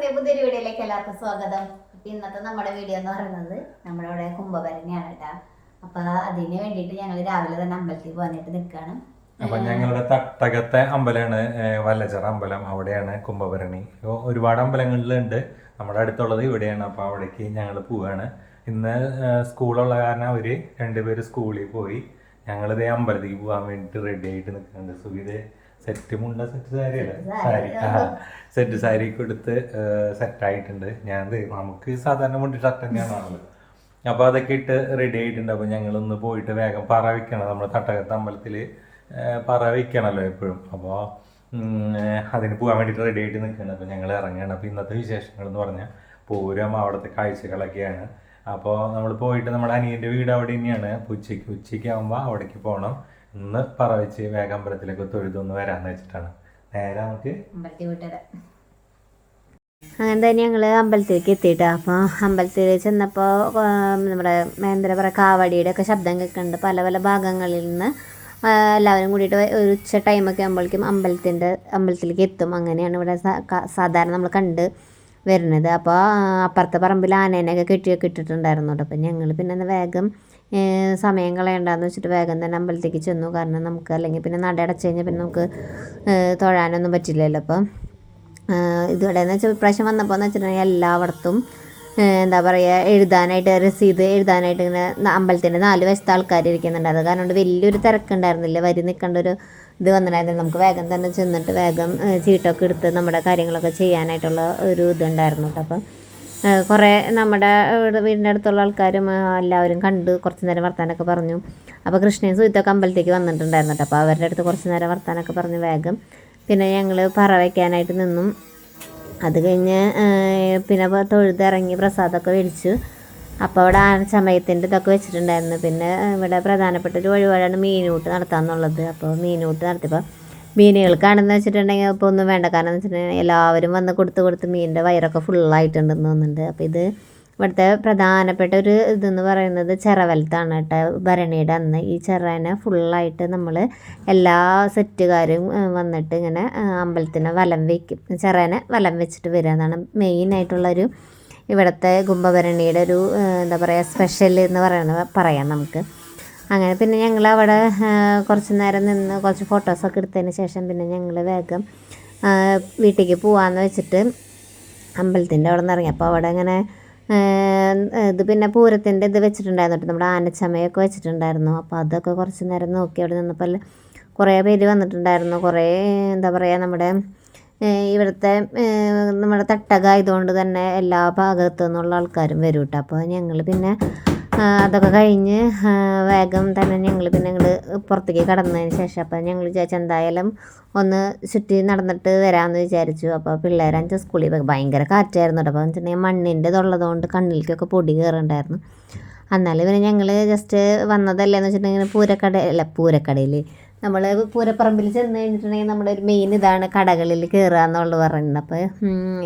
പുതിയ പുതിയൊരു വീഡിയോയിലേക്ക് എല്ലാവർക്കും സ്വാഗതം. ഇന്നത്തെ നമ്മുടെ വീഡിയോ എന്ന് പറയുന്നത് നമ്മുടെ ഇവിടെ കുംഭഭരണിയാണ് കേട്ടാ. അപ്പൊ അതിന് വേണ്ടിയിട്ട് ഞങ്ങൾ രാവിലെ തന്നെ അമ്പലത്തിൽ പോകാനായിട്ട് നിൽക്കുകയാണ്. അപ്പൊ ഞങ്ങളുടെ തട്ടകത്തെ അമ്പലമാണ് വല്ലച്ചറ അമ്പലം. അവിടെയാണ് കുംഭഭരണി ഒരുപാട് അമ്പലങ്ങളിലുണ്ട്. നമ്മുടെ അടുത്തുള്ളത് ഇവിടെയാണ്. അപ്പൊ അവിടേക്ക് ഞങ്ങൾ പോവാണ്. ഇന്ന് സ്കൂളുള്ള കാരണം അവർ രണ്ടുപേര് സ്കൂളിൽ പോയി. ഞങ്ങളിതേ അമ്പലത്തിൽ പോകാൻ വേണ്ടിട്ട് റെഡി ആയിട്ട് നിൽക്കുന്നുണ്ട്. സുഖിത് സെറ്റ് മുണ്ട സെറ്റ് സാരി അല്ല. സാരി ആ സെറ്റ് സാരി കൊടുത്ത് സെറ്റ് ആയിട്ടുണ്ട്. ഞാൻ നമുക്ക് സാധാരണ മുണ്ടി ഷർട്ട് തന്നെയാണ് ആണല്ലോ അപ്പോൾ അതൊക്കെ ഇട്ട് റെഡി ആയിട്ടുണ്ട്. അപ്പോൾ ഞങ്ങളൊന്ന് പോയിട്ട് വേഗം പറ വെക്കണം. നമ്മുടെ തട്ടകത്ത് അമ്പലത്തിൽ പറ വെക്കണല്ലോ എപ്പോഴും. അപ്പോൾ അതിന് പോകാൻ വേണ്ടിയിട്ട് റെഡി ആയിട്ട് നിൽക്കുകയാണ്. അപ്പോൾ ഞങ്ങൾ ഇറങ്ങുകയാണ്. അപ്പോൾ ഇന്നത്തെ വിശേഷങ്ങൾ എന്ന് പറഞ്ഞാൽ പൂരം അവിടുത്തെ കാഴ്ചകളൊക്കെയാണ്. അപ്പോൾ നമ്മൾ പോയിട്ട് നമ്മുടെ അനിയന്റെ വീട് അവിടെ തന്നെയാണ്. അപ്പോൾ ഉച്ചയ്ക്ക് ഉച്ചയ്ക്ക് ആകുമ്പോൾ അവിടേക്ക് പോകണം ഇന്ന് പറ വെച്ച് വേഗം അമ്പലത്തിലേക്ക് തൊഴുതൊന്ന് വരാന്ന് വെച്ചിട്ടാണ്. നേരെ നമുക്ക് അമ്പലത്തിൽ അങ്ങനെ തന്നെ ഞങ്ങൾ അമ്പലത്തിലേക്ക് എത്തിയിട്ട്. അപ്പോൾ അമ്പലത്തിൽ ചെന്നപ്പോൾ നമ്മുടെ എന്താ പറയുക കാവടിയുടെ ഒക്കെ ശബ്ദം കേൾക്കുന്നുണ്ട് പല പല ഭാഗങ്ങളിൽ നിന്ന് എല്ലാവരും കൂടിയിട്ട് ഒരു ഉച്ച ടൈമൊക്കെ ആകുമ്പോഴേക്കും അമ്പലത്തിന്റെ അമ്പലത്തിലേക്ക് എത്തും. അങ്ങനെയാണ് ഇവിടെ സാധാരണ നമ്മൾ കണ്ട്. വരുന്നത്. അപ്പോൾ അപ്പുറത്തെ പറമ്പിൽ ആനേനെയൊക്കെ കെട്ടിയൊക്കെ ഇട്ടിട്ടുണ്ടായിരുന്നു കേട്ടോ. അപ്പം ഞങ്ങൾ പിന്നെ വേഗം സമയം കളയണ്ടെന്ന് വെച്ചിട്ട് വേഗം തന്നെ അമ്പലത്തേക്ക് ചെന്നു. കാരണം നമുക്ക് അല്ലെങ്കിൽ പിന്നെ നട അടച്ചു കഴിഞ്ഞാൽ പിന്നെ നമുക്ക് തൊഴാനൊന്നും പറ്റില്ലല്ലോ. അപ്പം ഇതുവിടെ എന്ന് വെച്ചാൽ ഇപ്രാവശ്യം വന്നപ്പോൾ എന്ന് വെച്ചിട്ടുണ്ടെങ്കിൽ എല്ലായിടത്തും എന്താ പറയുക എഴുതാനായിട്ട് രസീത് എഴുതാനായിട്ട് ഇങ്ങനെ അമ്പലത്തിന്റെ നാല് വശത്തെ ആൾക്കാർ ഇരിക്കുന്നുണ്ട് അത് കാരണം വലിയൊരു തിരക്കുണ്ടായിരുന്നില്ല. വരി നിൽക്കേണ്ട ഒരു ഇത് വന്നിട്ടുണ്ടായിരുന്നു. നമുക്ക് വേഗം തന്നെ ചെന്നിട്ട് വേഗം ചീട്ടൊക്കെ എടുത്ത് നമ്മുടെ കാര്യങ്ങളൊക്കെ ചെയ്യാനായിട്ടുള്ള ഒരു ഇതുണ്ടായിരുന്നു കേട്ടോ. അപ്പം കുറേ നമ്മുടെ വീടിന്റെ അടുത്തുള്ള ആൾക്കാരും എല്ലാവരും കണ്ട് കുറച്ച് നേരം വർത്താനൊക്കെ പറഞ്ഞു. അപ്പോൾ കൃഷ്ണയും സുഹിത്തൊക്കെ അമ്പലത്തേക്ക് വന്നിട്ടുണ്ടായിരുന്നു കേട്ടോ. അപ്പോൾ അവരുടെ അടുത്ത് കുറച്ച് നേരം വർത്താനൊക്കെ പറഞ്ഞു വേഗം പിന്നെ ഞങ്ങൾ പറ വയ്ക്കാനായിട്ട് നിന്നും. അത് കഴിഞ്ഞ് പിന്നെ തൊഴുതിറങ്ങി പ്രസാദമൊക്കെ മേടിച്ചു അപ്പോൾ അവിടെ ആനച്ചമയത്തിന്റെ ഇതൊക്കെ വെച്ചിട്ടുണ്ടായിരുന്നു. പിന്നെ ഇവിടെ പ്രധാനപ്പെട്ട ഒരു വഴിപാടാണ് മീനൂട്ട് നടത്താമെന്നുള്ളത് അപ്പോൾ മീനൂട്ട് നടത്തിയപ്പോൾ മീനുകൾക്കാണെന്ന് വെച്ചിട്ടുണ്ടെങ്കിൽ ഇപ്പോൾ ഒന്നും വേണ്ട. കാരണം എന്ന് വെച്ചിട്ടുണ്ടെങ്കിൽ എല്ലാവരും വന്ന് കൊടുത്ത് കൊടുത്ത് മീനിന്റെ വയറൊക്കെ ഫുള്ളായിട്ടുണ്ടെന്ന് തോന്നുന്നുണ്ട്. അപ്പോൾ ഇത് ഇവിടുത്തെ പ്രധാനപ്പെട്ട ഒരു ഇതെന്ന് പറയുന്നത് ചിറവലത്താണ് കേട്ടോ ഭരണിയുടെ അന്ന്. ഈ ചിറനെ ഫുള്ളായിട്ട് നമ്മൾ എല്ലാ സെറ്റുകാരും വന്നിട്ട് ഇങ്ങനെ അമ്പലത്തിനെ വലം വയ്ക്കും ചിറനെ വലം വെച്ചിട്ട് വരിക എന്നാണ് മെയിനായിട്ടുള്ളൊരു ഇവിടുത്തെ കുംഭഭരണിയുടെ ഒരു എന്താ പറയുക സ്പെഷ്യൽ എന്ന് പറയുന്നത് പറയാം നമുക്ക്. അങ്ങനെ പിന്നെ ഞങ്ങൾ അവിടെ കുറച്ച് നേരം നിന്ന് കുറച്ച് ഫോട്ടോസൊക്കെ എടുത്തതിന് ശേഷം പിന്നെ ഞങ്ങൾ വേഗം വീട്ടിലേക്ക് പോവാന്ന് വെച്ചിട്ട് അമ്പലത്തിന്റെ അവിടെ നിന്ന് ഇറങ്ങി. അപ്പോൾ അവിടെ ഇങ്ങനെ ഇത് പിന്നെ പൂരത്തിന്റെ ഇത് വെച്ചിട്ടുണ്ടായിരുന്നു നമ്മുടെ ആനച്ചമയൊക്കെ വെച്ചിട്ടുണ്ടായിരുന്നു. അപ്പോൾ അതൊക്കെ കുറച്ച് നേരം നോക്കി അവിടെ നിന്നപ്പോൾ കുറേ പേര് വന്നിട്ടുണ്ടായിരുന്നു. കുറേ എന്താ പറയുക നമ്മുടെ ഇവിടുത്തെ നമ്മുടെ തട്ടക ആയതുകൊണ്ട് തന്നെ എല്ലാ ഭാഗത്തു നിന്നുള്ള ആൾക്കാരും വരും കേട്ടോ അപ്പോൾ ഞങ്ങൾ പിന്നെ അതൊക്കെ കഴിഞ്ഞ് വേഗം തന്നെ ഞങ്ങൾ പിന്നെ ഞങ്ങൾ പുറത്തേക്ക് കടന്നതിന് ശേഷം അപ്പോൾ ഞങ്ങൾ വിചാരിച്ചു എന്തായാലും ഒന്ന് ചുറ്റി നടന്നിട്ട് വരാമെന്ന് വിചാരിച്ചു. അപ്പോൾ പിള്ളേരഞ്ച് സ്കൂളിൽ ഭയങ്കര കാറ്റായിരുന്നു കേട്ടോ. അപ്പോൾ വെച്ചിട്ടുണ്ടെങ്കിൽ മണ്ണിന്റെ ഇതുള്ളതുകൊണ്ട് കണ്ണിലേക്കൊക്കെ പൊടി കയറുണ്ടായിരുന്നു. എന്നാലും പിന്നെ ഞങ്ങൾ ജസ്റ്റ് വന്നതല്ലേ എന്ന് വെച്ചിട്ടുണ്ടെങ്കിൽ പൂരക്കട അല്ല പൂരക്കടയിൽ നമ്മൾ പൂരപ്പറമ്പിൽ ചെന്ന് കഴിഞ്ഞിട്ടുണ്ടെങ്കിൽ നമ്മുടെ ഒരു മെയിൻ ഇതാണ് കടകളിൽ കയറുക എന്നുള്ളത് പറയുന്നത്. അപ്പോൾ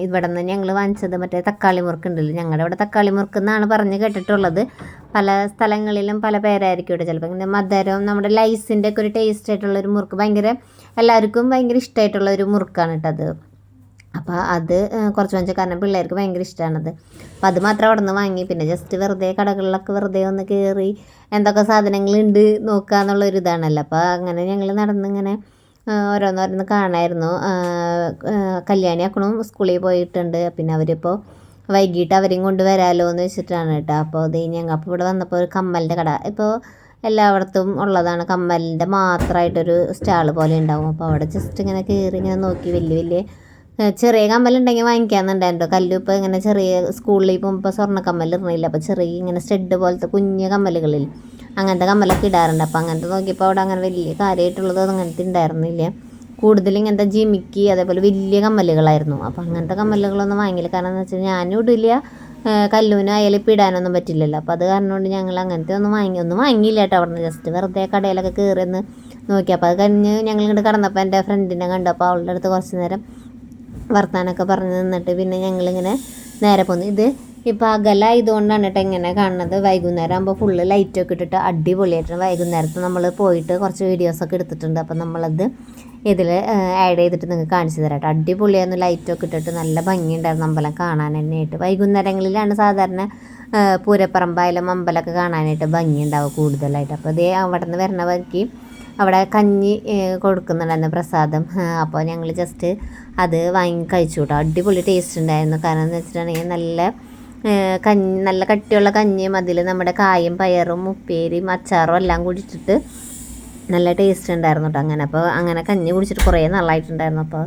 ഇവിടെ നിന്ന് ഞങ്ങൾ വാങ്ങിച്ചത് മറ്റേ തക്കാളി മുറുക്ക് ഉണ്ടല്ലോ. ഞങ്ങളുടെ ഇവിടെ തക്കാളി മുറുക്ക് എന്നാണ് പറഞ്ഞ് കേട്ടിട്ടുള്ളത്. പല സ്ഥലങ്ങളിലും പല പേരായിരിക്കും ഇവിടെ ചിലപ്പോൾ ഇങ്ങനെ മധുരവും നമ്മുടെ ലൈസിന്റെ ഒക്കെ ഒരു ടേസ്റ്റ് ആയിട്ടുള്ള ഒരു മുറുക്ക്. ഭയങ്കര എല്ലാവർക്കും ഭയങ്കര ഇഷ്ടമായിട്ടുള്ള ഒരു മുറുക്കാണ് കേട്ടത് അപ്പോൾ അത് കുറച്ച് വാങ്ങിച്ച കാരണം പിള്ളേർക്ക് ഭയങ്കര ഇഷ്ടമാണത് അപ്പോൾ അത് മാത്രം അവിടെ നിന്ന് വാങ്ങി. പിന്നെ ജസ്റ്റ് വെറുതെ കടകളിലൊക്കെ വെറുതെ ഒന്ന് കയറി എന്തൊക്കെ സാധനങ്ങളുണ്ട് നോക്കുക എന്നുള്ള ഒരു ഇതാണല്ലോ. അപ്പോൾ അങ്ങനെ ഞങ്ങൾ നടന്നിങ്ങനെ ഓരോന്നോരോന്ന് കാണായിരുന്നു. കല്യാണി അക്കണും സ്കൂളിൽ പോയിട്ടുണ്ട്. പിന്നെ അവരിപ്പോൾ വൈകിട്ട് അവരെയും കൊണ്ട് വരാമല്ലോ എന്ന് വെച്ചിട്ടാണ് കേട്ടോ. അപ്പോൾ അത് ഞങ്ങൾ അപ്പോൾ ഇവിടെ വന്നപ്പോൾ ഒരു കമ്മലിന്റെ കട. ഇപ്പോൾ എല്ലായിടത്തും ഉള്ളതാണ്. കമ്മലിന്റെ മാത്രമായിട്ടൊരു സ്റ്റാൾ പോലെ ഉണ്ടാവും. അപ്പോൾ അവിടെ ജസ്റ്റ് ഇങ്ങനെ കയറി ഇങ്ങനെ നോക്കി വലിയ വലിയ ചെറിയ കമ്മലുണ്ടെങ്കിൽ വാങ്ങിക്കാന്നുണ്ടായിരുന്നു. കല്ലുപ്പ് ഇങ്ങനെ ചെറിയ സ്കൂളിൽ പോകുമ്പോൾ സ്വർണ കമ്മൽ ഇടണില്ല അപ്പോൾ ചെറിയ ഇങ്ങനെ സ്റ്റെഡ് പോലത്തെ കുഞ്ഞു കമ്മലുകളിൽ അങ്ങനത്തെ കമ്മലൊക്കെ ഇടാറുണ്ട്. അപ്പോൾ അങ്ങനത്തെ നോക്കിയപ്പോൾ അവിടെ അങ്ങനെ വലിയ കാര്യമായിട്ടുള്ളത് അങ്ങനത്തെ ഉണ്ടായിരുന്നില്ല കൂടുതൽ ഇങ്ങനത്തെ ജിമിക്കി അതേപോലെ വലിയ കമ്മലുകളായിരുന്നു. അപ്പോൾ അങ്ങനത്തെ കമ്മലുകളൊന്നും വാങ്ങില്ല കാരണം എന്ന് വെച്ചാൽ ഞാനും ഇടില്ല ആയാലും ഇപ്പം ഇടാനൊന്നും പറ്റില്ലല്ലോ. അപ്പോൾ അത് കാരണം കൊണ്ട് ഞങ്ങൾ അങ്ങനത്തെ ഒന്നും വാങ്ങി ഒന്നും വാങ്ങിയില്ല കേട്ടോ അവിടെ ജസ്റ്റ് വെറുതെ കടയിലൊക്കെ കയറിയെന്ന് നോക്കി. അപ്പോൾ അത് കഴിഞ്ഞ് ഞങ്ങൾ ഇങ്ങോട്ട് കടന്നപ്പോൾ എന്റെ ഫ്രണ്ടിനെ കണ്ടു. അപ്പോൾ അവളുടെ അടുത്ത് കുറച്ച് നേരം വർത്താനൊക്കെ പറഞ്ഞ് നിന്നിട്ട് പിന്നെ ഞങ്ങളിങ്ങനെ നേരെ പോന്നു. ഇത് ഇപ്പോൾ അകലായതുകൊണ്ടാണ് കേട്ടോ ഇങ്ങനെ കാണുന്നത്. വൈകുന്നേരം ആകുമ്പോൾ ഫുള്ള് ലൈറ്റൊക്കെ ഇട്ടിട്ട് അടിപൊളിയായിട്ടാണ്. വൈകുന്നേരത്ത് നമ്മൾ പോയിട്ട് കുറച്ച് വീഡിയോസൊക്കെ എടുത്തിട്ടുണ്ട്. അപ്പോൾ നമ്മളത് ഇതിൽ ആഡ് ചെയ്തിട്ട് നിങ്ങൾക്ക് കാണിച്ചു തരാം കേട്ടോ അടിപൊളിയായിരുന്നു. ലൈറ്റൊക്കെ ഇട്ടിട്ട് നല്ല ഭംഗിയുണ്ടായിരുന്നു അമ്പലം കാണാൻ തന്നെയായിട്ട്. വൈകുന്നേരങ്ങളിലാണ് സാധാരണ പൂരപ്പറമ്പായാലും അമ്പലമൊക്കെ കാണാനായിട്ട് ഭംഗിയുണ്ടാവും കൂടുതലായിട്ട്. അപ്പോൾ ഇതേ അവിടെ നിന്ന് വരുന്നവർക്ക് അവിടെ കഞ്ഞി കൊടുക്കുന്നുണ്ടായിരുന്നു പ്രസാദം. അപ്പോൾ ഞങ്ങൾ ജസ്റ്റ് അത് വാങ്ങി കഴിച്ചു കേട്ടോ അടിപൊളി ടേസ്റ്റ് ഉണ്ടായിരുന്നു. കാരണം എന്ന് വെച്ചിട്ടുണ്ടെങ്കിൽ നല്ല കഞ്ഞി നല്ല കട്ടിയുള്ള കഞ്ഞിയും അതിൽ നമ്മുടെ കായും പയറും ഉപ്പേരിയും അച്ചാറും എല്ലാം കുടിച്ചിട്ട് നല്ല ടേസ്റ്റ് ഉണ്ടായിരുന്നു കേട്ടോ അങ്ങനെ. അപ്പോൾ അങ്ങനെ കഞ്ഞി കുടിച്ചിട്ട് കുറേ നാളായിട്ടുണ്ടായിരുന്നു. അപ്പോൾ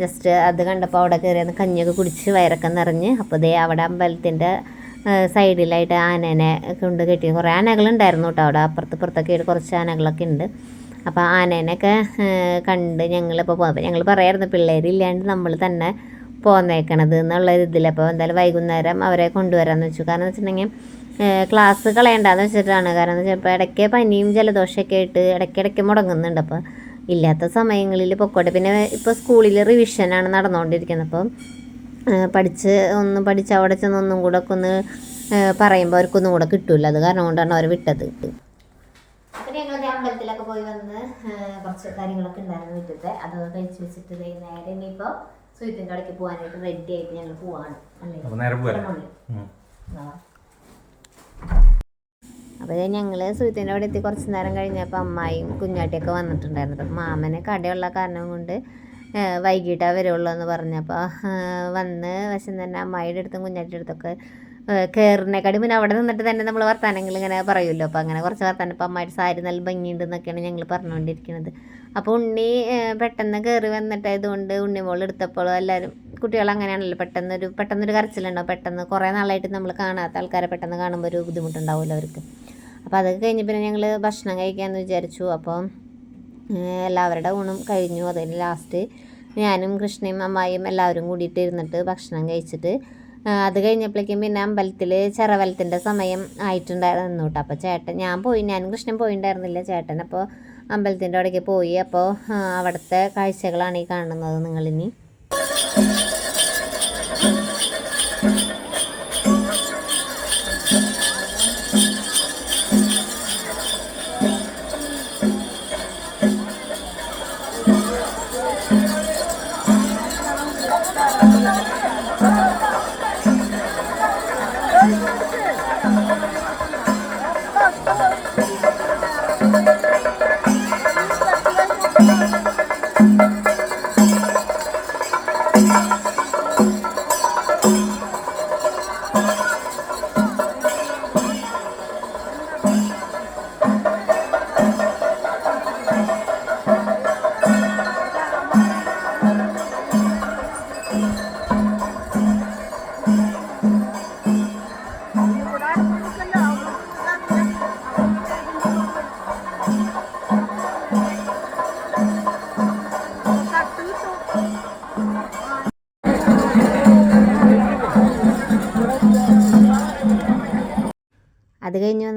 ജസ്റ്റ് അത് കണ്ടപ്പോൾ അവിടെ കയറിയെന്ന് കഞ്ഞിയൊക്കെ കുടിച്ച് വയറൊക്കെ നിറഞ്ഞ് അപ്പോൾ ദേ അവിടെ അമ്പലത്തിന്റെ സൈഡിലായിട്ട് ആനേനെ കൊണ്ട് കെട്ടി കുറേ ആനകളുണ്ടായിരുന്നു കേട്ടോ അവിടെ. അപ്പുറത്ത് പുറത്തൊക്കെ കുറച്ച് ആനകളൊക്കെ ഉണ്ട്. അപ്പോൾ ആനേനൊക്കെ കണ്ട് ഞങ്ങളിപ്പോൾ പോകുമ്പോൾ ഞങ്ങൾ പറയായിരുന്നു പിള്ളേരില്ലാണ്ട് നമ്മൾ തന്നെ പോന്നേക്കണത് എന്നുള്ള ഇതിൽ അപ്പോൾ എന്തായാലും വൈകുന്നേരം അവരെ കൊണ്ടുവരാമെന്ന് വെച്ചു. കാരണം എന്ന് വെച്ചിട്ടുണ്ടെങ്കിൽ ക്ലാസ് കളയണ്ടെന്ന് വെച്ചിട്ടാണ്. കാരണം എന്ന് വെച്ചാൽ ഇടയ്ക്ക് പനിയും ജലദോഷമൊക്കെ ആയിട്ട് ഇടയ്ക്കിടയ്ക്ക് മുടങ്ങുന്നുണ്ട്. അപ്പോൾ ഇല്ലാത്ത സമയങ്ങളിൽ പൊക്കോട്ടെ. പിന്നെ ഇപ്പോൾ സ്കൂളിൽ റിവിഷനാണ് നടന്നുകൊണ്ടിരിക്കുന്നത് അപ്പം പഠിച്ച് ഒന്ന് പഠിച്ച് അവിടെ ചെന്ന് ഒന്നും കൂടെ ഒക്കെ ഒന്ന് പറയുമ്പോൾ അവർക്കൊന്നും കൂടെ കിട്ടില്ല അത് കാരണം കൊണ്ടാണ് അവർ വിട്ടത്. അപ്പൊ ഞങ്ങൾ അമ്പലത്തിലൊക്കെ പോയി വന്ന് കുറച്ച് കാര്യങ്ങളൊക്കെ ഉണ്ടായിരുന്നു വീട്ടിലത്തെ. അത് കഴിച്ച് വെച്ചിട്ട് നേരെ ഇനിയിപ്പോ സുഹൃത്തിന്റെ കടയ്ക്ക് പോകാനായിട്ട് റെഡി ആയിട്ട് ഞങ്ങൾ പോവാണ്. അപ്പോൾ ഞങ്ങൾ സുഹൃത്തിന്റെ അവിടെ എത്തി. കുറച്ച് നേരം കഴിഞ്ഞപ്പോൾ അമ്മായിയും കുഞ്ഞാട്ടിയൊക്കെ വന്നിട്ടുണ്ടായിരുന്നു. അപ്പം മാമന് കടയുള്ള കാരണം കൊണ്ട് വൈകിട്ടാ വൈകിട്ടേ വരുള്ളൂ എന്ന് പറഞ്ഞപ്പോൾ വന്ന് വശം തന്നെ അമ്മായിയുടെ അടുത്തും കുഞ്ഞാട്ടിയുടെ അടുത്തൊക്കെ കയറിനേക്കാടി പിന്നെ അവിടെ നിന്നിട്ട് തന്നെ നമ്മൾ വർത്തമാനങ്ങൾ ഇങ്ങനെ പറയുമല്ലോ. അപ്പോൾ അങ്ങനെ കുറച്ച് വർത്തമാനം ഇപ്പം അമ്മയുടെ സാരി നല്ല ഭംഗിയുണ്ട് എന്നൊക്കെയാണ് ഞങ്ങൾ പറഞ്ഞുകൊണ്ടിരിക്കുന്നത് അപ്പോൾ ഉണ്ണി പെട്ടെന്ന് കയറി വന്നിട്ടായതുകൊണ്ട് ഉണ്ണിമോൾ എടുത്തപ്പോൾ എല്ലാവരും കുട്ടികൾ അങ്ങനെയാണല്ലോ പെട്ടെന്നൊരു പെട്ടെന്നൊരു കരച്ചിലുണ്ടാവും. പെട്ടെന്ന് കുറേ നാളായിട്ട് നമ്മൾ കാണാത്ത ആൾക്കാരെ പെട്ടെന്ന് കാണുമ്പോൾ ഒരു ബുദ്ധിമുട്ടുണ്ടാവുമല്ലോ അവർക്ക്. അപ്പോൾ അതൊക്കെ കഴിഞ്ഞ് പിന്നെ ഞങ്ങൾ ഭക്ഷണം കഴിക്കാമെന്ന് വിചാരിച്ചു. അപ്പോൾ എല്ലാവരുടെ ഊണും കഴിഞ്ഞു. അതിന് ലാസ്റ്റ് ഞാനും കൃഷ്ണയും അമ്മായിയും എല്ലാവരും കൂടിയിട്ട് ഇരുന്നിട്ട് ഭക്ഷണം കഴിച്ചിട്ട് അത് കഴിഞ്ഞപ്പോഴേക്കും പിന്നെ അമ്പലത്തിൽ ചെറവലത്തിന്റെ സമയം ആയിട്ടുണ്ടായിരുന്നു കേട്ടോ അപ്പോൾ ചേട്ടൻ ഞാൻ പോയി ഞാനും കൃഷ്ണൻ പോയിണ്ടായിരുന്നില്ല. ചേട്ടൻ അപ്പോൾ അമ്പലത്തിന്റെ അവിടേക്ക് പോയി. അപ്പോൾ അവിടുത്തെ കാഴ്ചകളാണ് ഈ കാണുന്നത് നിങ്ങളിനി.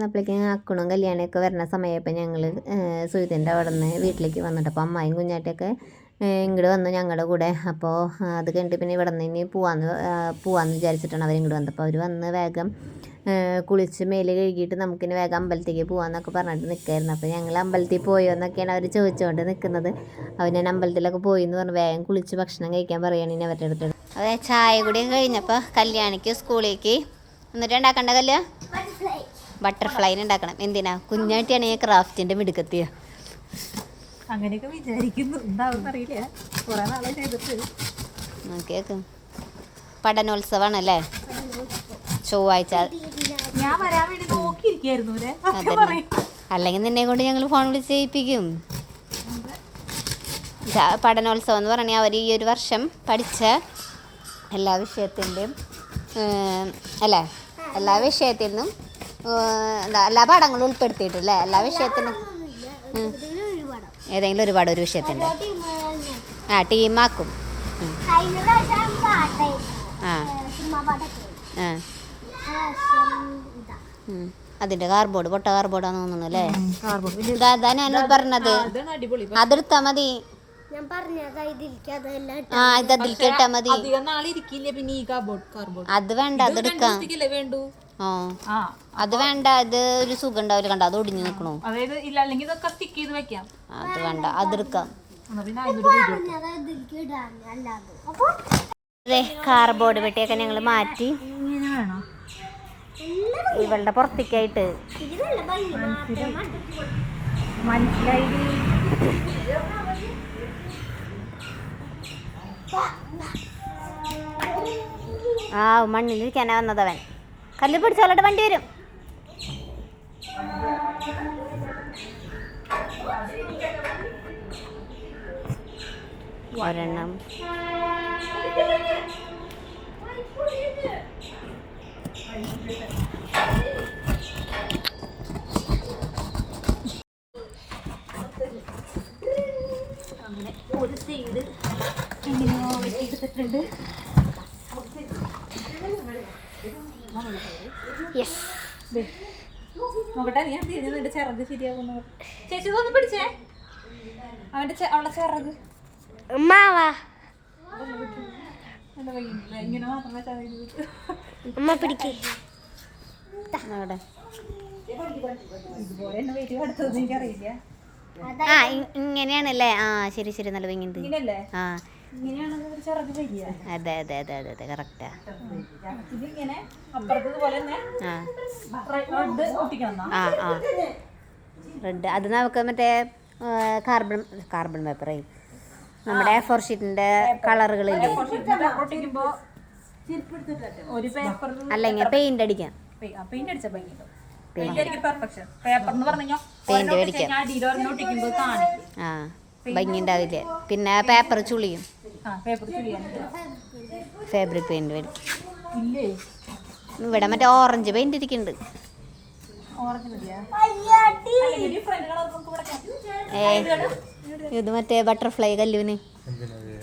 വന്നപ്പോഴേക്കും അക്കണും കല്യാണമൊക്കെ വരുന്ന സമയപ്പോൾ ഞങ്ങൾ സുഹൃത്തിന്റെ അവിടെ നിന്ന് വീട്ടിലേക്ക് വന്നിട്ട് അപ്പോൾ അമ്മായും കുഞ്ഞാട്ടൊക്കെ ഇങ്ങോട്ട് വന്നു ഞങ്ങളുടെ കൂടെ. അപ്പോൾ അത് കഴിഞ്ഞിട്ട് പിന്നെ ഇവിടെ നിന്ന് ഇനി പോവാന്ന് പോവാന്ന് വിചാരിച്ചിട്ടാണ് അവർ ഇങ്ങോട്ട് വന്നത്. അപ്പോൾ അവർ വന്ന് വേഗം കുളിച്ച് മേൽ കഴുകിയിട്ട് നമുക്കിനി വേഗം അമ്പലത്തേക്ക് പോകാമെന്നൊക്കെ പറഞ്ഞിട്ട് നിൽക്കായിരുന്നു അപ്പോൾ ഞങ്ങൾ അമ്പലത്തിൽ പോയോ എന്നൊക്കെയാണ് അവർ ചോദിച്ചുകൊണ്ട് നിൽക്കുന്നത് അവർ ഞാൻ അമ്പലത്തിലൊക്കെ പോയി എന്ന് പറഞ്ഞ് വേഗം കുളിച്ച് ഭക്ഷണം കഴിക്കാൻ പറയുകയാണ് ഇനി അവരുടെ അടുത്ത്. അതെ ചായ കൂടി കഴിഞ്ഞപ്പോൾ കല്യാണിക്ക് സ്കൂളിലേക്ക് എന്നിട്ട് ഉണ്ടാക്കണ്ട കല്യാ? ബട്ടർഫ്ലൈന് ഉണ്ടാക്കണം എന്തിനാ? കുഞ്ഞാട്ടിയാണ് ഞാൻ ക്രാഫ്റ്റിന്റെ മിടുക്കത്തിയ അങ്ങനെയൊക്കെ വിചാരിക്കുന്നു. എന്താവും അറിയില്ല. കുറെ നാളെ ചെയ്തിട്ട്. കേക്ക് പഠനോത്സവമാണ് അല്ലേ ചൊവ്വാഴ്ച. ഞാൻ വരാൻ വേണ്ടി നോക്കിയിരിക്കായിരുന്നു അല്ലെങ്കിൽ നിന്നെ കൊണ്ട് ഞങ്ങൾ ഫോൺ വിളിച്ച് ചെയ്യിപ്പിക്കും പഠനോത്സവം എന്ന് പറഞ്ഞാൽ അവർ ഈ ഒരു വർഷം പഠിച്ച എല്ലാ വിഷയത്തിന്റെയും അല്ലേ? എല്ലാ വിഷയത്തിൽ നിന്നും എന്താ എല്ലാ പാഠങ്ങളും ഉൾപ്പെടുത്തിയിട്ടില്ലേ? എല്ലാ വിഷയത്തിനും. ഏതെങ്കിലും ഒരുപാട് ഒരു വിഷയത്തിന്റെ. ആ ടീമാക്കും. അതിന്റെ ആ. ആ. കാർബോർഡ് പൊട്ട കാർബോർഡാന്ന് തോന്നുന്നു അല്ലേ? കാർബോർഡ് ഇതാ അതാ ഞാൻ പറഞ്ഞത്. അതെടുത്താ മതി. ആ ഇത് ഇട്ടാ മതി. അധികം നാളെ ഇരിക്കില്ല പിന്നെ ഈ കാർബോർഡ് കാർബോർഡ് അത് വേണ്ട അതെടുക്കാം. ആ. അത് വേണ്ട അത് ഒരു സുഖം ഉണ്ടാവില്ല കണ്ട അത് ഒടിഞ്ഞു നിക്കണോ. അതായത് ഇല്ല അല്ലെങ്കിൽ ഇതൊക്കെ സ്റ്റിക്ക് ചെയ്ത് വെക്കാം. അത് വേണ്ട അതെടുക്കാം. എന്നാ പിന്നെ അതിനൊരു വീഡിയോ പറഞ്ഞതാ ഇതിലേക്ക് ഇടാൻ അല്ലാതെ അപ്പൊ അതെ കാർബോർഡ് പെട്ടിയൊക്കെ ഞങ്ങൾ മാറ്റി. ഇവളുടെ പുറത്തേക്കായിട്ട്. ആ മണ്ണിൽ ഇരിക്കാനാ മാത്രം മനസ്സിലായി. ആ മണ്ണിലിരിക്കാനാ വന്നതവൻ കല്ല് പിടിച്ചോലോട്ട് വണ്ടി വരും. ഒരെണ്ണം. ഒരു സൈഡ് എങ്ങനെയോ വെട്ടിയെടുത്തിട്ടുണ്ട്. യെസ് നോക്കട്ടെ ഞാൻ തിരിഞ്ഞു നിന്റെ ചിറക് ശരിയാകുന്നു ചേച്ചി ഒന്ന് പിടിച്ചേ. അവന്റെ അവളെ അവളുടെ ചിറക്. ഇങ്ങനെ മാത്രമേ അമ്മ പിടിക്കേ. ഇതുപോലെ അടുത്തത് എനിക്കറിയില്ല. ആ ഇങ്ങനെയാണല്ലേ? ആ ശരി ശരി. നല്ല വെങ്ങിന്ത് ആ. അതെ അതെ അതെ അതെ അതെ കറക്റ്റാ ആ. ആ. റെഡ് അത് നമുക്ക് മറ്റേ കാർബൺ കാർബൺ പേപ്പറേ നമ്മുടെ ഫോർ ഷീറ്റിന്റെ കളറുകളില്ലേ പേപ്പർ അല്ലെങ്കിൽ പെയിന്റ് അടിക്കാം. പെയിന്റ് അടിച്ചാൽ പെയിന്റ് അടിക്കും പെർഫെക്ഷൻ പേപ്പർ എന്ന് പറഞ്ഞു Paint അടിക്കാം. ആ. ഭംഗി ഉണ്ടാവില്ല പിന്നെ പേപ്പർ ചുളിയും. ആ പേപ്പർ ചെയ്യാൻ ഫാബ്രിക് പെയിന്റ് വരും. ഇല്ലേ? ഇവിടെ മറ്റേ ഓറഞ്ച് പെയിന്റ് ഇരിക്കുന്നുണ്ട്. ഏ ഇത് മറ്റേ ബട്ടർഫ്ലൈ കല്ലുവിന്.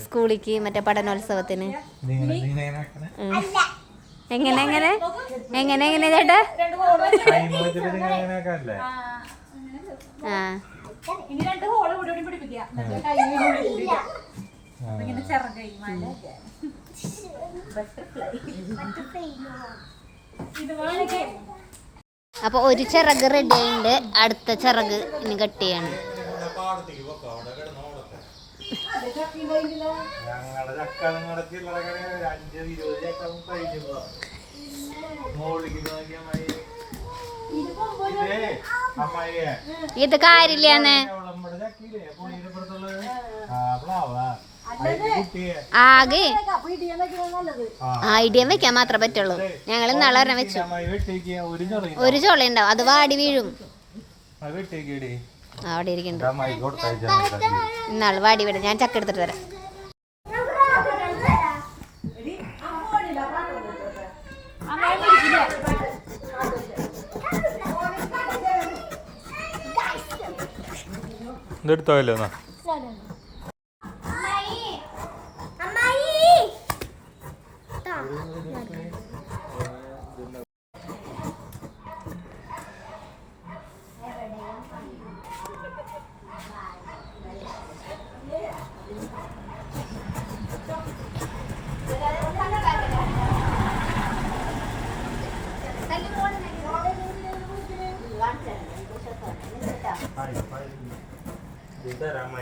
സ്കൂളിക്ക് മറ്റേ പഠനോത്സവത്തിന്. എങ്ങനെ എങ്ങനെ എങ്ങനെ? എങ്ങനെ ചേട്ടാ? ആ. ഇനി രണ്ട് ഹോൾ കൂടി കൂടി പിടിപ്പിക്കാം. അപ്പൊ ഇങ്ങനെ ഒരു ചിറക് റെഡി ആയിണ്ട് അടുത്ത ചിറക് ഇനി കട്ട് ചെയ്യാണ്. ഞങ്ങളുടെ ഇതേ, കാര്യമില്ലാന്ന്. ആകെ. ഐഡിയ വെക്കാൻ മാത്രമേ പറ്റുള്ളൂ. ഞങ്ങൾ ഇന്നാളെ ഒരെണ്ണം വെച്ചു. ഒരു ചോള ഉണ്ടാവും. അത് വാടി വീഴും. അവിടെ ഇരിക്കുന്നുണ്ട് ഇന്നാൾ വാടി വിടും ഞാൻ ചക്ക എടുത്തിട്ട് വരാം. ഇതെടുത്തോല്ലോ എന്നാ അമ്മായി അമ്മായി ട്ടാ.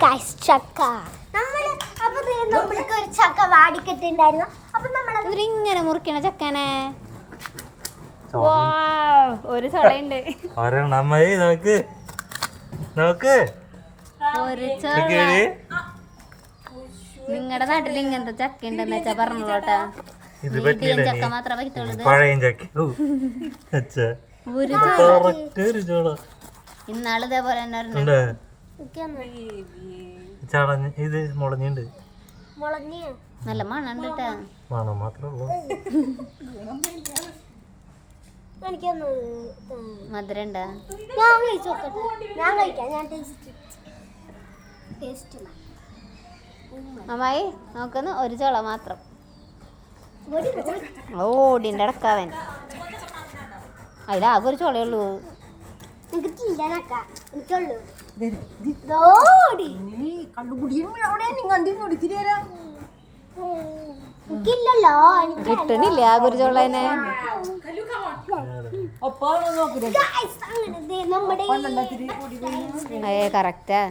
ഗൈസ് ചക്ക. നമ്മൾ അപ്പൊ നമ്മൾക്ക് ഒരു ചക്ക വാടിക്കെട്ടുണ്ടായിരുന്നു. അപ്പൊ ഇവരിങ്ങനെ മുറിക്കണ ചക്കനെ. ഒരു ചൊളയുണ്ട്. ഒരെണ്ണം നോക്ക്. നമുക്ക് ഒരു ചൊള. നിങ്ങളുടെ നാട്ടിൽ ഇങ്ങനത്തെ ചക്ക ഉണ്ടെന്ന് വെച്ചാ പറഞ്ഞോട്ടാ ചക്ക മാത്രമേ പറ്റുള്ളൂ ഇത്. പഴയ ചക്ക. ഒരു കറക്റ്റ് ഒരു ചോള. ഇന്നാൾ ഇതേപോലെ തന്നെ ചടഞ്ഞ് ഇത് മുളഞ്ഞിണ്ട്. മുളഞ്ഞ്. നല്ല മണം കേട്ടാ മണം മാത്രമേ ഉള്ളൂ എനിക്കൊന്ന് ഉം. മധുരം ഉണ്ടാ ഞാൻ ഞാൻ കഴിക്കാം. ഞാൻ ടേസ്റ്റ് ടേസ്റ്റ് അമ്മായി നോക്കുന്നു ഒരു ചോള മാത്രം. ഓടിന്റെ അടക്കാവൻ അതിലാകെ ഒരു ചോളയുള്ളൂ. എനിക്ക് കിട്ടണില്ല ഈ ഏ കറക്റ്റാ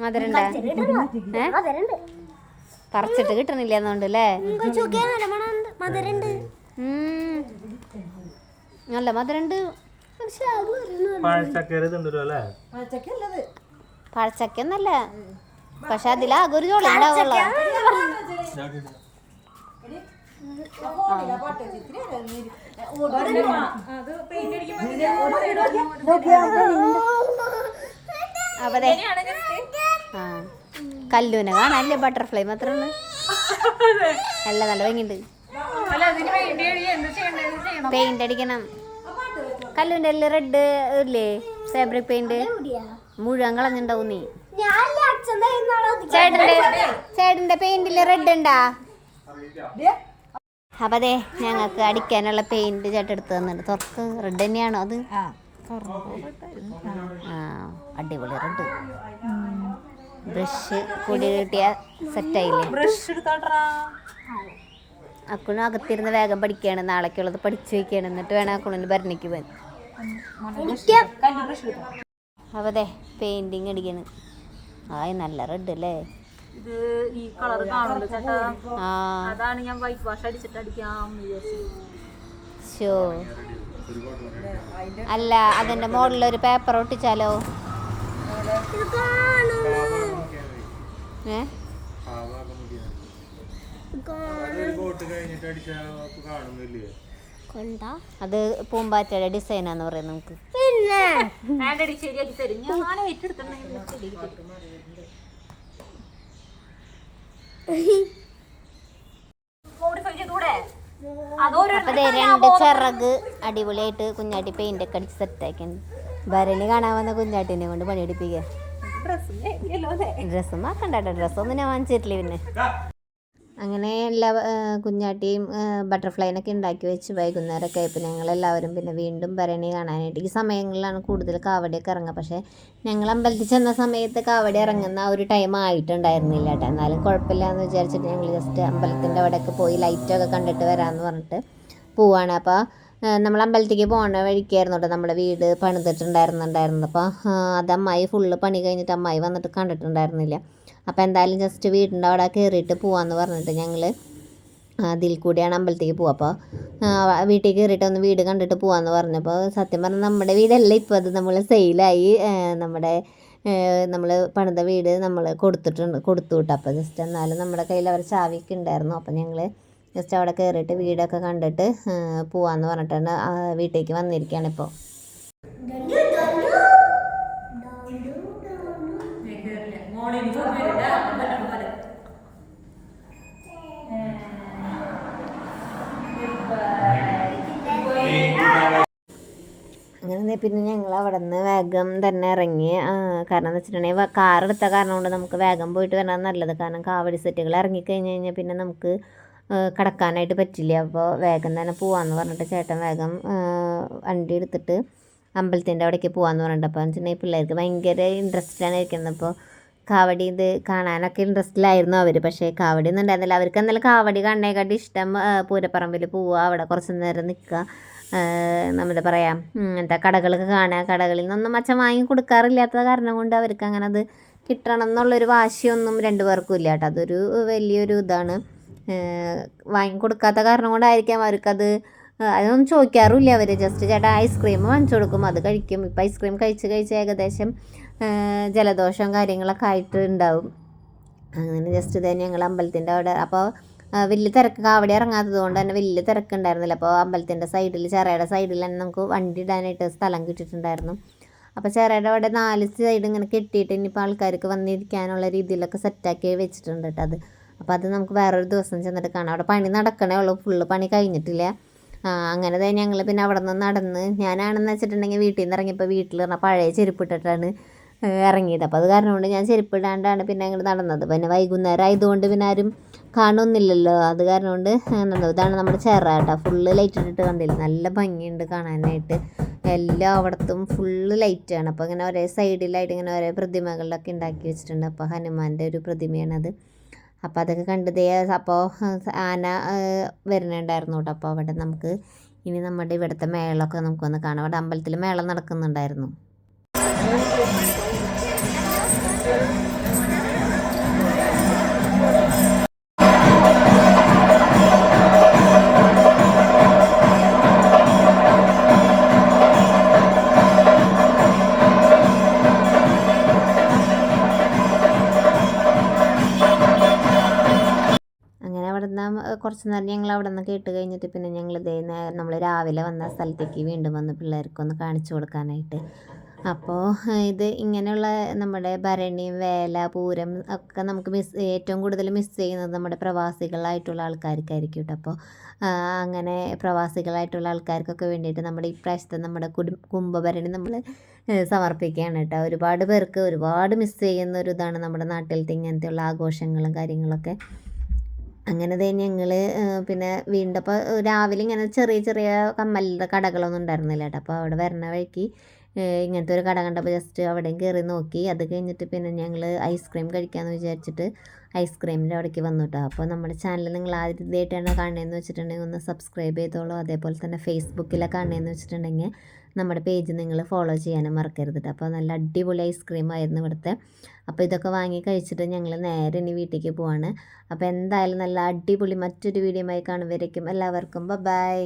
മധുരണ്ട? ഏ? മധുരണ്ട്. പറിച്ചിട്ട് കിട്ടണില്ല എന്നുണ്ട് അല്ലേ നല്ല മധുരണ്ട് പഴച്ചക്ക നല്ല മധുരണ്ട് പക്ഷെ അതിലാകെ ഒരു ചോള ഉണ്ടാവുള്ളൂ. അത് പെയിന്റ് അടിക്കുമ്പോ അവിടെ ആ കല്ലൂനെ കാണാനല്ലേ? ബട്ടർഫ്ലൈ മാത്രമേ നല്ല നല്ല ഭംഗിയുണ്ട്. പെയിന്റ് എന്ത് ചെയ്യണ്ടത് ചെയ്യണം? പെയിന്റ് അടിക്കണം. കല്ലൂന്റെ എല്ലാം റെഡ് ഇല്ലേ? ഫാബ്രിക് പെയിന്റ് മുഴുവൻ കളഞ്ഞിണ്ടാവും നീ. ഞാൻ അച്ഛൻ തരുന്നാളോ ചേട്ടന്റെ ചേട്ടന്റെ പെയിന്റിൽ റെഡ് ഉണ്ടാ അപ്പൊ അതെ ഞങ്ങൾക്ക് അടിക്കാനുള്ള പെയിന്റ് ചേട്ടൻ എടുത്ത് തന്നിട്ട് തുറക്ക്. റെഡ് തന്നെയാണോ അത്? ആ അടിപൊളി റെഡ് ബ്രഷ് കൂടി കിട്ടിയ സെറ്റായില്ലേ? ബ്രഷ് എടുത്തോട്ടാ അക്കുണും അകത്തിരുന്ന് വേഗം പഠിക്കുകയാണ് നാളേക്കുള്ളത് പഠിച്ചു വയ്ക്കുകയാണ് എന്നിട്ട് വേണം അക്കുണിന് ഭരണിക്ക് പോകാൻ എടുത്തോ? അപ്പോൾ അതെ പെയിന്റിങ് അടിക്കണ്. ആയ നല്ല റെഡ് അല്ലേ? ഇത് ഈ കളർ കാണുമല്ലോ ചേട്ടാ. അതാണ് ഞാൻ വൈറ്റ് വാഷ് അടിച്ചിട്ട് അടിക്കാം ഷോ അല്ല അതിന്റെ മോഡലിൽ ഒരു പേപ്പർ ഒട്ടിച്ചാലോ ഏ കഴിഞ്ഞിട്ട് അടിച്ചാൽ കാണുന്നില്ലേ കൊണ്ടാ അത് പൂമ്പാറ്റയുടെ ഡിസൈനാന്ന് പറയുന്നത് നമുക്ക്. പിന്നെ? രണ്ട് ചിറക് അടിപൊളിയായിട്ട് കുഞ്ഞാട്ടി പെയിന്റ് ഒക്കെ അടിച്ച് സെറ്റാക്കിണ്ട് ഭരണി കാണാൻ വന്ന കുഞ്ഞാട്ടിനെ കൊണ്ട് പണിയെടുപ്പിക്കുക. ഡ്രസ്സ് ഡ്രസ്സ് മാക്കണ്ട ഡ്രസ്സൊന്നും ഞാൻ വാങ്ങിച്ചിട്ടില്ല പിന്നെ. അങ്ങനെ എല്ലാ കുഞ്ഞാട്ടിയും ബട്ടർഫ്ലൈനൊക്കെ ഉണ്ടാക്കി വെച്ച് വൈകുന്നേരമൊക്കെ ആയപ്പോൾ ഞങ്ങളെല്ലാവരും പിന്നെ വീണ്ടും ഭരണി കാണാനായിട്ട് ഈ സമയങ്ങളിലാണ് കൂടുതൽ കാവടിയൊക്കെ ഇറങ്ങുക. പക്ഷേ ഞങ്ങൾ അമ്പലത്തിൽ ചെന്ന സമയത്ത് കാവടി ഇറങ്ങുന്ന ആ ഒരു ടൈം ആയിട്ടുണ്ടായിരുന്നില്ല കേട്ടോ. എന്നാലും കുഴപ്പമില്ല എന്ന് വിചാരിച്ചിട്ട് ഞങ്ങൾ ജസ്റ്റ് അമ്പലത്തിന്റെ അവിടെയൊക്കെ പോയി ലൈറ്റൊക്കെ കണ്ടിട്ട് വരാമെന്ന് പറഞ്ഞിട്ട് പോവാണ്. അപ്പോൾ നമ്മൾ അമ്പലത്തേക്ക് പോകണ വഴിക്കായിരുന്നു കേട്ടോ നമ്മുടെ വീട് പണിതിട്ടുണ്ടായിരുന്നുണ്ടായിരുന്നു അപ്പോൾ അത് അമ്മായി ഫുള്ള് പണി കഴിഞ്ഞിട്ട് അമ്മായി വന്നിട്ട് കണ്ടിട്ടുണ്ടായിരുന്നില്ല. അപ്പോൾ എന്തായാലും ജസ്റ്റ് വീടിന്റെ അവിടെ കയറിയിട്ട് പോവാന്ന് പറഞ്ഞിട്ട് ഞങ്ങൾ അതിൽ കൂടിയാണ് അമ്പലത്തേക്ക് പോവുക അപ്പോൾ വീട്ടിൽ കയറിയിട്ട് ഒന്ന് വീട് കണ്ടിട്ട് പോവാന്ന് പറഞ്ഞപ്പോൾ സത്യം പറഞ്ഞാൽ നമ്മുടെ വീടല്ല ഇപ്പോൾ അത് നമ്മൾ സെയിലായി നമ്മുടെ നമ്മൾ പണിത വീട് നമ്മൾ കൊടുത്തിട്ടുണ്ട് കൊടുത്തു വിട്ടു. അപ്പോൾ ജസ്റ്റ് എന്നാലും നമ്മുടെ കയ്യിൽ അവർ ചാവിയൊക്കെ ഉണ്ടായിരുന്നു. അപ്പോൾ ഞങ്ങൾ ജസ്റ്റ് അവിടെ കയറിയിട്ട് വീടൊക്കെ കണ്ടിട്ട് പോവാന്ന് പറഞ്ഞിട്ടാണ് വീട്ടിലേക്ക് വന്നിരിക്കുകയാണ് ഇപ്പോൾ അങ്ങനെ പിന്നെ ഞങ്ങൾ അവിടെ നിന്ന് വേഗം തന്നെ ഇറങ്ങി കാരണം എന്ന് വെച്ചിട്ടുണ്ടെങ്കിൽ കാർ എടുത്ത കാരണം കൊണ്ട് നമുക്ക് വേഗം പോയിട്ട് വരാൻ നല്ലത്. കാരണം കാവടി സെറ്റുകൾ ഇറങ്ങിക്കഴിഞ്ഞ് കഴിഞ്ഞാൽ പിന്നെ നമുക്ക് കടക്കാനായിട്ട് പറ്റില്ല. അപ്പോൾ വേഗം തന്നെ പോവാന്ന് പറഞ്ഞിട്ട് ചേട്ടൻ വേഗം വണ്ടി എടുത്തിട്ട് അമ്പലത്തിന്റെ അവിടേക്ക് പോകാമെന്ന് പറഞ്ഞിട്ട് അപ്പോൾ വെച്ചിട്ടുണ്ടെങ്കിൽ പിള്ളേർക്ക് ഭയങ്കര ഇൻട്രസ്റ്റാണ് ഇരിക്കുന്നത്. അപ്പോൾ കാവടി ഇത് കാണാനൊക്കെ ഇൻട്രസ്റ്റിലായിരുന്നു അവർ പക്ഷേ കാവടി ഒന്നും ഉണ്ടായിരുന്നില്ല. അവർക്ക് എന്നാലും കാവടി കണ്ണേക്കാട്ടി ഇഷ്ടം പൂരപ്പറമ്പിൽ പോവുക അവിടെ കുറച്ച് നേരം നിൽക്കുക. നമ്മുടെ പറയാം എന്താ കടകളൊക്കെ കാണുക. കടകളിൽ നിന്നൊന്നും അച്ഛൻ വാങ്ങി കൊടുക്കാറില്ലാത്ത കാരണം കൊണ്ട് അവർക്ക് അങ്ങനെ അത് കിട്ടണം എന്നുള്ളൊരു വാശിയൊന്നും രണ്ടു പേർക്കും ഇല്ല കേട്ടോ. അതൊരു വലിയൊരു ഇതാണ്. വാങ്ങി കൊടുക്കാത്ത കാരണം കൊണ്ടായിരിക്കാം അവർക്കത്. അതൊന്നും ചോദിക്കാറുമില്ല അവർ ജസ്റ്റ് ചേട്ടാ ഐസ്ക്രീം വാങ്ങിച്ചു കൊടുക്കും. അത് കഴിക്കും. ഇപ്പം ഐസ്ക്രീം കഴിച്ച് കഴിച്ച് ഏകദേശം ജലദോഷവും ജലദോഷം കാര്യങ്ങളൊക്കെ ആയിട്ട് ഉണ്ടാവും അങ്ങനെ ജസ്റ്റ് തന്നെ ഞങ്ങൾ അമ്പലത്തിന്റെ അവിടെ. അപ്പോൾ വലിയ തിരക്ക് കാവടി ഇറങ്ങാത്തത് കൊണ്ട് തന്നെ വലിയ തിരക്കുണ്ടായിരുന്നില്ല അപ്പോൾ അമ്പലത്തിന്റെ സൈഡിൽ ചെറയുടെ സൈഡിൽ തന്നെ നമുക്ക് വണ്ടി ഇടാനായിട്ട് സ്ഥലം കിട്ടിയിട്ടുണ്ടായിരുന്നു. അപ്പോൾ ചെറയുടെ അവിടെ നാല് സൈഡ് ഇങ്ങനെ കെട്ടിയിട്ട് ഇനിയിപ്പോൾ ആൾക്കാർക്ക് വന്നിരിക്കാനുള്ള രീതിയിലൊക്കെ സെറ്റാക്കി വെച്ചിട്ടുണ്ട് കേട്ടോ അത്. അപ്പോൾ അത് നമുക്ക് വേറൊരു ദിവസം ചെന്നിട്ട് കാണാം. അവിടെ പണി നടക്കണേ ഉള്ളൂ. ഫുള്ള് പണി കഴിഞ്ഞിട്ടില്ല. അങ്ങനെ തന്നെ ഞങ്ങൾ പിന്നെ അവിടെ നിന്ന് നടന്ന് ഞാനാണെന്ന് വെച്ചിട്ടുണ്ടെങ്കിൽ വീട്ടിൽ നിന്ന് ഇറങ്ങിയപ്പോൾ വീട്ടിൽ പറഞ്ഞാൽ പഴയ ചെരുപ്പിട്ടിട്ടാണ് ഇറങ്ങിയത്. അപ്പോൾ അത് കാരണം കൊണ്ട് ഞാൻ ചെരുപ്പിടാണ്ടാണ് പിന്നെ അങ്ങോട്ട് നടന്നത്. പിന്നെ വൈകുന്നേരം ആയതുകൊണ്ട് പിന്നെ ആരും കാണുന്നില്ലല്ലോ. അത് കാരണം കൊണ്ട് ഇതാണ് നമ്മുടെ ചെറ കേട്ടോ. ഫുള്ള് ലൈറ്റ് ഇട്ടിട്ട് കണ്ടില്ല? നല്ല ഭംഗിയുണ്ട് കാണാനായിട്ട്. എല്ലാ അവിടത്തും ഫുള്ള് ലൈറ്റാണ് അപ്പോൾ ഇങ്ങനെ ഒരേ സൈഡിലായിട്ട് ഇങ്ങനെ ഒരേ പ്രതിമകളിലൊക്കെ ഉണ്ടാക്കി വെച്ചിട്ടുണ്ട്. അപ്പോൾ ഹനുമാന്റെ ഒരു പ്രതിമയാണത്. അപ്പോൾ അതൊക്കെ കണ്ട് ദേ അപ്പോൾ ആന വരുന്നുണ്ടായിരുന്നു കേട്ടോ അപ്പോൾ അവിടെ നമുക്ക് ഇനി നമ്മുടെ ഇവിടുത്തെ മേളമൊക്കെ നമുക്കൊന്ന് കാണാം. അവിടെ അമ്പലത്തിൽ മേളം നടക്കുന്നുണ്ടായിരുന്നു. കുറച്ച് നേരം ഞങ്ങൾ അവിടെ നിന്ന് കേട്ട് കഴിഞ്ഞിട്ട് പിന്നെ ഞങ്ങൾ ഇതേ നേരം നമ്മൾ രാവിലെ വന്ന സ്ഥലത്തേക്ക് വീണ്ടും വന്ന് പിള്ളേർക്കൊന്ന് കാണിച്ചു കൊടുക്കാനായിട്ട്. അപ്പോൾ ഇത് ഇങ്ങനെയുള്ള നമ്മുടെ ഭരണിയും വേല പൂരം ഒക്കെ നമുക്ക് മിസ് ഏറ്റവും കൂടുതൽ മിസ് ചെയ്യുന്നത് നമ്മുടെ പ്രവാസികളായിട്ടുള്ള ആൾക്കാർക്കായിരിക്കും കേട്ടോ അപ്പോൾ അങ്ങനെ പ്രവാസികളായിട്ടുള്ള ആൾക്കാർക്കൊക്കെ വേണ്ടിയിട്ട് നമ്മുടെ ഇപ്രാവശ്യത്തെ നമ്മുടെ കുടും കുംഭഭരണി നമ്മൾ സമർപ്പിക്കുകയാണ് കേട്ടോ ഒരുപാട് പേർക്ക് ഒരുപാട് മിസ് ചെയ്യുന്ന ഒരു ഇതാണ് നമ്മുടെ നാട്ടിലത്തെ ഇങ്ങനത്തെയുള്ള ആഘോഷങ്ങളും കാര്യങ്ങളൊക്കെ. അങ്ങനെ തന്നെ ഞങ്ങൾ പിന്നെ വീണ്ടപ്പോൾ രാവിലെ ഇങ്ങനെ ചെറിയ ചെറിയ കമ്മലിന്റെ കടകളൊന്നും ഉണ്ടായിരുന്നില്ല കേട്ടോ. അപ്പോൾ അവിടെ വരുന്ന വഴിക്ക് ഇങ്ങനത്തെ ഒരു കട കണ്ടപ്പോൾ ജസ്റ്റ് അവിടെയും കയറി നോക്കി. അത് കഴിഞ്ഞിട്ട് പിന്നെ ഞങ്ങൾ ഐസ്ക്രീം കഴിക്കാമെന്ന് വിചാരിച്ചിട്ട് ഐസ്ക്രീമിന്റെ അവിടേക്ക് വന്നു കേട്ടോ. അപ്പോൾ നമ്മുടെ ചാനൽ നിങ്ങൾ ആദ്യമായിട്ടാണ് കാണുന്നതെന്ന് വെച്ചിട്ടുണ്ടെങ്കിൽ ഒന്ന് സബ്സ്ക്രൈബ് ചെയ്തോളൂ. അതേപോലെ തന്നെ ഫേസ്ബുക്കിലെ കാണുന്നതെന്ന് വെച്ചിട്ടുണ്ടെങ്കിൽ നമ്മുടെ പേജ് നിങ്ങൾ ഫോളോ ചെയ്യാനും മറക്കരുത് കേട്ടോ അപ്പോൾ നല്ല അടിപൊളി ഐസ്ക്രീം ആയിരുന്നു ഇവിടുത്തെ. അപ്പോൾ ഇതൊക്കെ വാങ്ങി കഴിച്ചിട്ട് ഞങ്ങൾ നേരെ ഇനി വീട്ടിലേക്ക് പോവാണ്. അപ്പോൾ എന്തായാലും നല്ല അടിപൊളി മറ്റൊരു വീഡിയോ ആയി കാണുമ്പോഴേക്കും എല്ലാവർക്കും ബൈ